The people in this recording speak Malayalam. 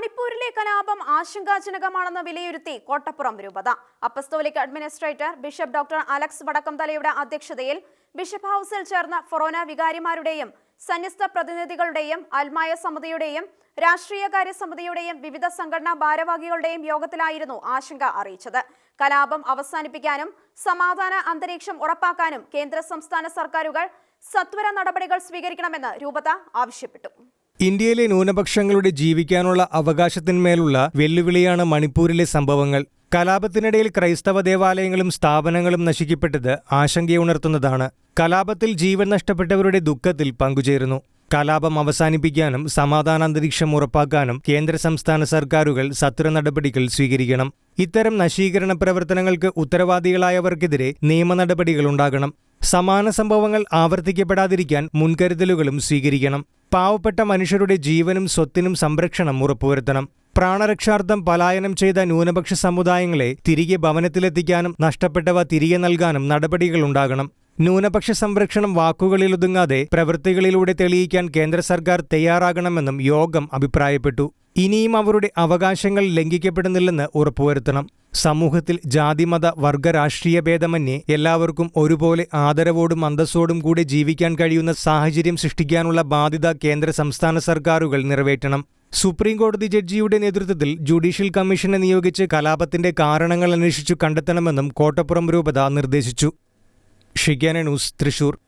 മണിപ്പൂരിലെ കലാപം ആശങ്കാജനകമാണെന്ന് വിലയിരുത്തി കോട്ടപ്പുറം രൂപത. Apostolic administrator bishop doctor Alex വടക്കംതലയുടെ അധ്യക്ഷതയിൽ ബിഷപ്പ് ഹൌസിൽ ചേർന്ന ഫൊറോന വികാരിമാരുടെയും സന്യസ്ത പ്രതിനിധികളുടെയും അൽമായ സമിതിയുടെയും രാഷ്ട്രീയകാര്യ സമിതിയുടെയും വിവിധ സംഘടനാ ഭാരവാഹികളുടെയും യോഗത്തിലായിരുന്നു ആശങ്ക അറിയിച്ചത്. കലാപം അവസാനിപ്പിക്കാനും സമാധാന അന്തരീക്ഷം ഉറപ്പാക്കാനും കേന്ദ്ര സംസ്ഥാന സർക്കാരുകൾ സത്വര നടപടികൾ സ്വീകരിക്കണമെന്ന് രൂപത ആവശ്യപ്പെട്ടു. ഇന്ത്യയിലെ ന്യൂനപക്ഷങ്ങളുടെ ജീവിക്കാനുള്ള അവകാശത്തിന്മേലുള്ള വെല്ലുവിളിയാണ് മണിപ്പൂരിലെ സംഭവങ്ങൾ. കലാപത്തിനിടയിൽ ക്രൈസ്തവ ദേവാലയങ്ങളും സ്ഥാപനങ്ങളും നശിക്കപ്പെട്ടത് ആശങ്കയുണർത്തുന്നതാണ്. കലാപത്തിൽ ജീവൻ നഷ്ടപ്പെട്ടവരുടെ ദുഃഖത്തിൽ പങ്കുചേരുന്നു. കലാപം അവസാനിപ്പിക്കാനും സമാധാനാന്തരീക്ഷം ഉറപ്പാക്കാനും കേന്ദ്ര സംസ്ഥാന സർക്കാരുകൾ സത്വര നടപടികൾ സ്വീകരിക്കണം. ഇത്തരം നശീകരണ പ്രവർത്തനങ്ങൾക്ക് ഉത്തരവാദികളായവർക്കെതിരെ നിയമ നടപടികളുണ്ടാകണം സമാന സംഭവങ്ങൾ ആവർത്തിക്കപ്പെടാതിരിക്കാൻ മുൻകരുതലുകളും സ്വീകരിക്കണം. പാവപ്പെട്ട മനുഷ്യരുടെ ജീവനും സ്വത്തിനും സംരക്ഷണം ഉറപ്പുവരുത്തണം. പ്രാണരക്ഷാർത്ഥം പലായനം ചെയ്ത ന്യൂനപക്ഷ സമുദായങ്ങളെ തിരികെ ഭവനത്തിലെത്തിക്കാനും നഷ്ടപ്പെട്ടവ തിരികെ നൽകാനും നടപടികളുണ്ടാകണം ന്യൂനപക്ഷ സംരക്ഷണം വാക്കുകളിലൊതുങ്ങാതെ പ്രവൃത്തികളിലൂടെ തെളിയിക്കാൻ കേന്ദ്ര സർക്കാർ തയ്യാറാകണമെന്നും യോഗം അഭിപ്രായപ്പെട്ടു. ഇനിയും അവരുടെ അവകാശങ്ങൾ ലംഘിക്കപ്പെടുന്നില്ലെന്ന് ഉറപ്പുവരുത്തണം. സമൂഹത്തിൽ ജാതിമത വർഗ രാഷ്ട്രീയ ഭേദമന്യേ എല്ലാവർക്കും ഒരുപോലെ ആദരവോടും അന്തസ്സോടും കൂടി ജീവിക്കാൻ കഴിയുന്ന സാഹചര്യം സൃഷ്ടിക്കാനുള്ള ബാധ്യത കേന്ദ്ര സംസ്ഥാന സർക്കാരുകൾ നിറവേറ്റണം. സുപ്രീം കോടതി ജഡ്ജിയുടെ നേതൃത്വത്തിൽ ജുഡീഷ്യൽ കമ്മീഷനെ നിയോഗിച്ച് കലാപത്തിന്റെ കാരണങ്ങൾ അന്വേഷിച്ചു കണ്ടെത്തണമെന്നും കോട്ടപ്പുറം രൂപത നിർദ്ദേശിച്ചു. ഷിഗാന ന്യൂസ് തൃശൂർ.